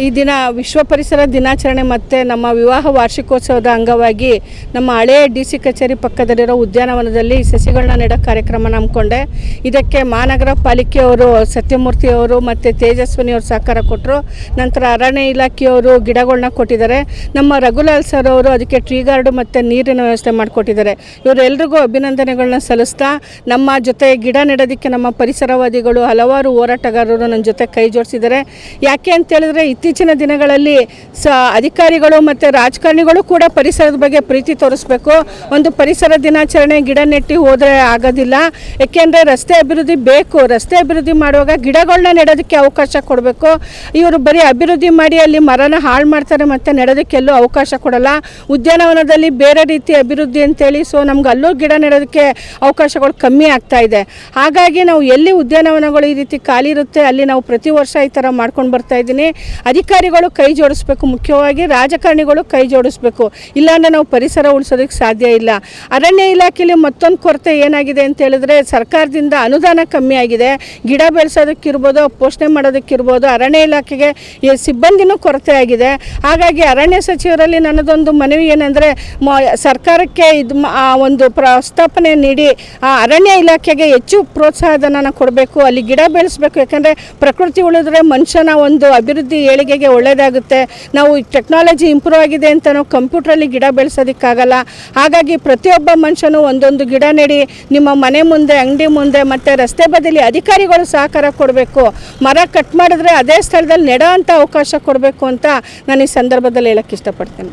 ಈ ದಿನ ವಿಶ್ವ ಪರಿಸರ ದಿನಾಚರಣೆ ಮತ್ತು ನಮ್ಮ ವಿವಾಹ ವಾರ್ಷಿಕೋತ್ಸವದ ಅಂಗವಾಗಿ ನಮ್ಮ ಹಳೆಯ ಡಿ ಸಿ ಕಚೇರಿ ಪಕ್ಕದಲ್ಲಿರೋ ಉದ್ಯಾನವನದಲ್ಲಿ ಸಸಿಗಳನ್ನ ನೆಡೋ ಕಾರ್ಯಕ್ರಮ ನಂಬ್ಕೊಂಡೆ ಇದಕ್ಕೆ ಮಹಾನಗರ ಪಾಲಿಕೆಯವರು ಸತ್ಯಮೂರ್ತಿಯವರು ಮತ್ತು ತೇಜಸ್ವಿನಿ ಅವರು ಸಹಕಾರ ಕೊಟ್ಟರು ನಂತರ ಅರಣ್ಯ ಇಲಾಖೆಯವರು ಗಿಡಗಳನ್ನ ಕೊಟ್ಟಿದ್ದಾರೆ. ನಮ್ಮ ರಘುಲಾಲ್ ಸರ್ ಅವರು ಅದಕ್ಕೆ ಟ್ರೀ ಗಾರ್ಡು ಮತ್ತು ನೀರಿನ ವ್ಯವಸ್ಥೆ ಮಾಡಿಕೊಟ್ಟಿದ್ದಾರೆ. ಇವರೆಲ್ರಿಗೂ ಅಭಿನಂದನೆಗಳನ್ನ ಸಲ್ಲಿಸ್ತಾ ನಮ್ಮ ಜೊತೆ ಗಿಡ ನೆಡೋದಕ್ಕೆ ನಮ್ಮ ಪರಿಸರವಾದಿಗಳು ಹಲವಾರು ಹೋರಾಟಗಾರರು ನನ್ನ ಜೊತೆ ಕೈ ಜೋಡಿಸಿದ್ದಾರೆ. ಯಾಕೆ ಅಂತ ಹೇಳಿದ್ರೆ ಇತ್ತೀಚಿನ ದಿನಗಳಲ್ಲಿ ಸ ಅಧಿಕಾರಿಗಳು ಮತ್ತು ರಾಜಕಾರಣಿಗಳು ಕೂಡ ಪರಿಸರದ ಬಗ್ಗೆ ಪ್ರೀತಿ ತೋರಿಸ್ಬೇಕು. ಒಂದು ಪರಿಸರ ದಿನಾಚರಣೆ ಗಿಡ ನೆಟ್ಟಿ ಹೋದರೆ ಆಗೋದಿಲ್ಲ. ಏಕೆಂದರೆ ರಸ್ತೆ ಅಭಿವೃದ್ಧಿ ಬೇಕು. ರಸ್ತೆ ಅಭಿವೃದ್ಧಿ ಮಾಡುವಾಗ ಗಿಡಗಳನ್ನ ನೆಡೋದಕ್ಕೆ ಅವಕಾಶ ಕೊಡಬೇಕು. ಇವರು ಬರೀ ಅಭಿವೃದ್ಧಿ ಮಾಡಿ ಅಲ್ಲಿ ಮರನ ಹಾಳು ಮಾಡ್ತಾರೆ ಮತ್ತು ನೆಡೋದಕ್ಕೆ ಎಲ್ಲೂ ಅವಕಾಶ ಕೊಡಲ್ಲ. ಉದ್ಯಾನವನದಲ್ಲಿ ಬೇರೆ ರೀತಿ ಅಭಿವೃದ್ಧಿ ಅಂತೇಳಿ, ಸೊ ನಮ್ಗೆ ಅಲ್ಲೂ ಗಿಡ ನೆಡೋದಕ್ಕೆ ಅವಕಾಶಗಳು ಕಮ್ಮಿ ಆಗ್ತಾ ಇದೆ. ಹಾಗಾಗಿ ನಾವು ಎಲ್ಲಿ ಉದ್ಯಾನವನಗಳು ಈ ರೀತಿ ಖಾಲಿ ಇರುತ್ತೆ, ಅಲ್ಲಿ ನಾವು ಪ್ರತಿ ವರ್ಷ ಈ ಥರ ಮಾಡ್ಕೊಂಡು ಬರ್ತಾ ಇದ್ದೀನಿ. ಅಧಿಕಾರಿಗಳು ಕೈ ಜೋಡಿಸ್ಬೇಕು, ಮುಖ್ಯವಾಗಿ ರಾಜಕಾರಣಿಗಳು ಕೈ ಜೋಡಿಸ್ಬೇಕು. ಇಲ್ಲಾಂದ್ರೆ ನಾವು ಪರಿಸರ ಉಳಿಸೋದಕ್ಕೆ ಸಾಧ್ಯ ಇಲ್ಲ. ಅರಣ್ಯ ಇಲಾಖೆಯಲ್ಲಿ ಮತ್ತೊಂದು ಕೊರತೆ ಏನಾಗಿದೆ ಅಂತ ಹೇಳಿದ್ರೆ, ಸರ್ಕಾರದಿಂದ ಅನುದಾನ ಕಮ್ಮಿ ಆಗಿದೆ. ಗಿಡ ಬೆಳೆಸೋದಕ್ಕಿರ್ಬೋದು, ಪೋಷಣೆ ಮಾಡೋದಕ್ಕಿರ್ಬೋದು, ಅರಣ್ಯ ಇಲಾಖೆಗೆ ಸಿಬ್ಬಂದಿನೂ ಕೊರತೆ ಆಗಿದೆ. ಹಾಗಾಗಿ ಅರಣ್ಯ ಸಚಿವರಲ್ಲಿ ನನ್ನದೊಂದು ಮನವಿ ಏನಂದರೆ ಸರ್ಕಾರಕ್ಕೆ ಇದು ಆ ಒಂದು ಪ್ರಸ್ತಾಪನೆ ನೀಡಿ, ಆ ಅರಣ್ಯ ಇಲಾಖೆಗೆ ಹೆಚ್ಚು ಪ್ರೋತ್ಸಾಹಧನ ಕೊಡಬೇಕು, ಅಲ್ಲಿ ಗಿಡ ಬೆಳೆಸಬೇಕು. ಯಾಕಂದರೆ ಪ್ರಕೃತಿ ಉಳಿದ್ರೆ ಮನುಷ್ಯನ ಒಂದು ಅಭಿವೃದ್ಧಿ ಏಳಿಗೆಗೆ ಒಳ್ಳೆಯದಾಗುತ್ತೆ ನಾವು ಟೆಕ್ನಾಲಜಿ ಇಂಪ್ರೂವ್ ಆಗಿದೆ ಅಂತ ನಾವು ಕಂಪ್ಯೂಟ್ರಲ್ಲಿ ಗಿಡ ಬೆಳೆಸೋದಕ್ಕಾಗಲ್ಲ. ಹಾಗಾಗಿ ಪ್ರತಿಯೊಬ್ಬ ಮನುಷ್ಯನು ಒಂದೊಂದು ಗಿಡ ನೆಡಿ, ನಿಮ್ಮ ಮನೆ ಮುಂದೆ, ಅಂಗಡಿ ಮುಂದೆ ಮತ್ತು ರಸ್ತೆ ಬದಲಿ ಅಧಿಕಾರಿಗಳು ಸಹಕಾರ ಕೊಡಬೇಕು. ಮರ ಕಟ್ ಮಾಡಿದ್ರೆ ಅದೇ ಸ್ಥಳದಲ್ಲಿ ನೆಡೋ ಅಂಥ ಅವಕಾಶ ಕೊಡಬೇಕು ಅಂತ ನಾನು ಈ ಸಂದರ್ಭದಲ್ಲಿ ಹೇಳಕ್ಕೆ ಇಷ್ಟಪಡ್ತೇನೆ.